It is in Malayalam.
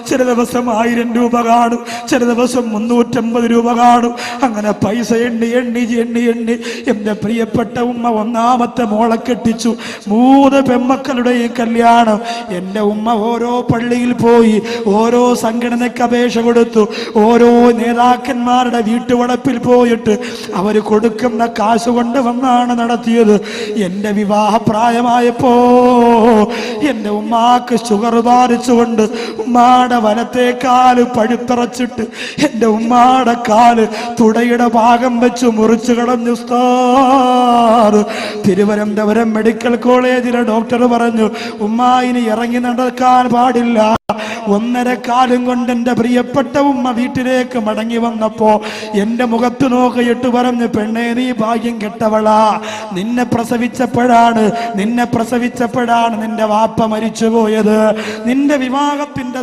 ചില ദിവസം ആയിരം രൂപ കാണും ചില ദിവസം മുന്നൂറ്റമ്പത് രൂപ കാണും. അങ്ങനെ പൈസ എണ്ണി എണ്ണി എണ്ണി എണ്ണി എന്റെ പ്രിയപ്പെട്ട ഉമ്മ ഒന്നാമത്തെ മോളെ കെട്ടിച്ചു. മൂന്ന് പെമ്മക്കളുടെയും കല്യാണം. എന്റെ ഉമ്മ ഓരോ പള്ളിയിൽ പോയി ഓരോ സംഘടനയ്ക്ക് അപേക്ഷ കൊടുത്തു. ഓരോ നേതാക്കന്മാരുടെ വീട്ടുവളപ്പിൽ പോയിട്ട് അവർ കൊടുക്കുന്ന കാശ് കൊണ്ട് വന്നാണ് നടത്തിയത്. എന്റെ വിവാഹപ്രായമായപ്പോ എന്റെ ഉമ്മാക്ക് ഷുഗർ ബാധിച്ചുകൊണ്ട് ഉമ്മാടെ വലത്തെ കാൽ പഴുത്തറച്ചിട്ട് എന്റെ ഉമ്മാടെ കാൽ തുടയുടെ ഭാഗം വെച്ച് മുറിച്ചു കളഞ്ഞു ഉസ്താദ്. തിരുവനന്തപുരം മെഡിക്കൽ കോളേജിലെ ഡോക്ടർ പറഞ്ഞു ഉമ്മ ഇനി ഇറങ്ങി നടക്കാൻ പാടില്ല. ഒന്നര കാലം കൊണ്ട് എന്റെ പ്രിയപ്പെട്ട ഉമ്മ വീട്ടിലേക്ക് മടങ്ങി വന്നപ്പോ എന്റെ മുഖത്ത് നോക്കിയിട്ട് പറഞ്ഞു പെണ്ണേ നീ ഭാഗ്യം കെട്ടവളാ. നിന്നെ പ്രസവിച്ചപ്പോഴാണ് നിന്നെ പ്രസവിച്ചപ്പോഴാണ് നിന്റെ വാപ്പ മരിച്ചുപോയത്. നിന്റെ വിവാഹത്തിന്റെ